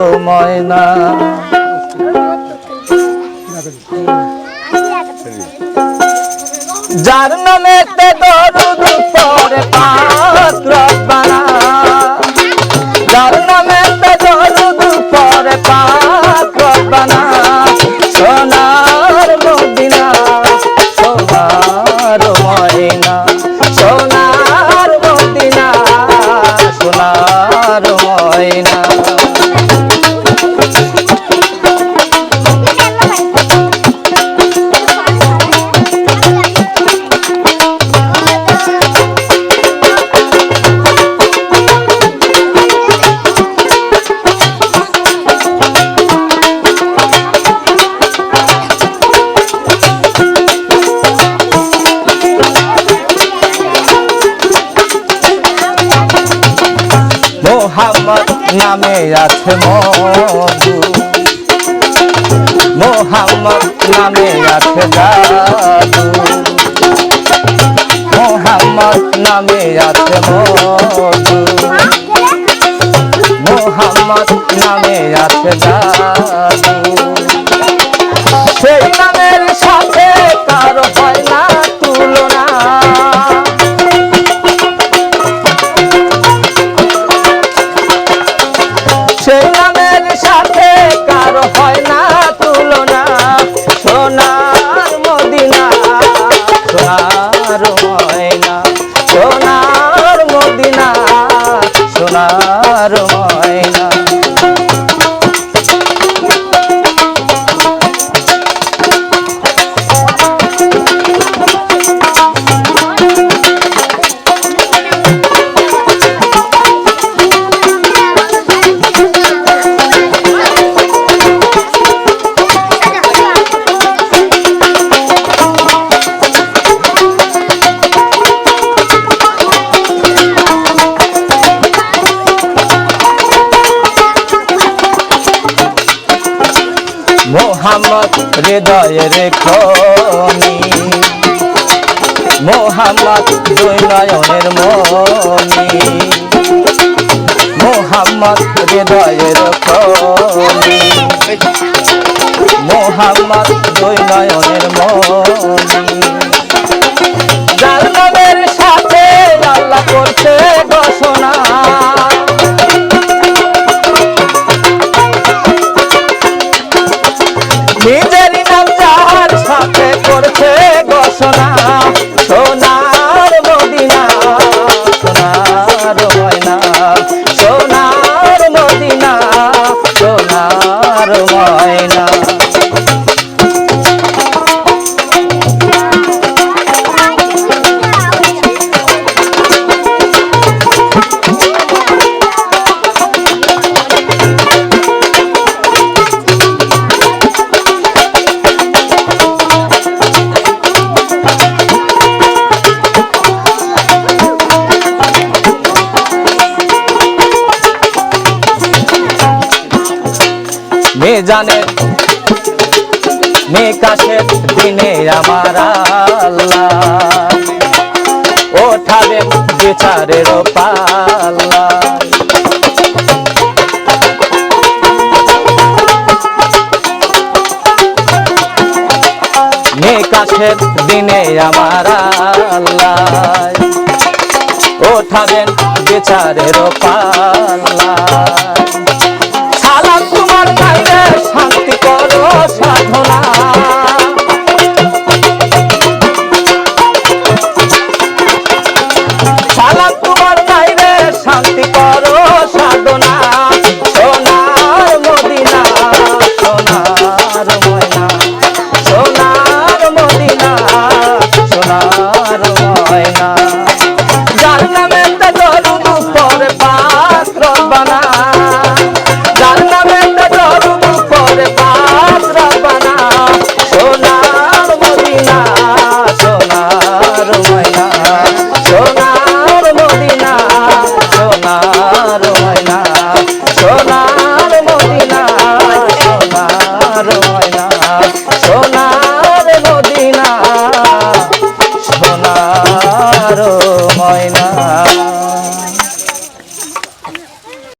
ময়না যার নামে দরুদ মোহাম্মদ নামে আছে মধু। মোহাম্মদ নামে আছে জাদু। মোহাম্মদ নামে আছে মধু। মোহাম্মদ নামে আছে জাদু। সোনার মোহাম্মদ হৃদয়ের খনি। মোহাম্মদ দুই নয়নের মনি। মোহাম্মদ হৃদয়ের খনি। মোহাম্মদ দুই নয়নের মনি নিজের নাম জানে। মে কাশের দিনে আমার আল্লাহ। ওঠাবে বিচারের পাল্লা। মে কাশের দিনে আমার আল্লাহ। ওঠাবেন বিচারের পাল্লা।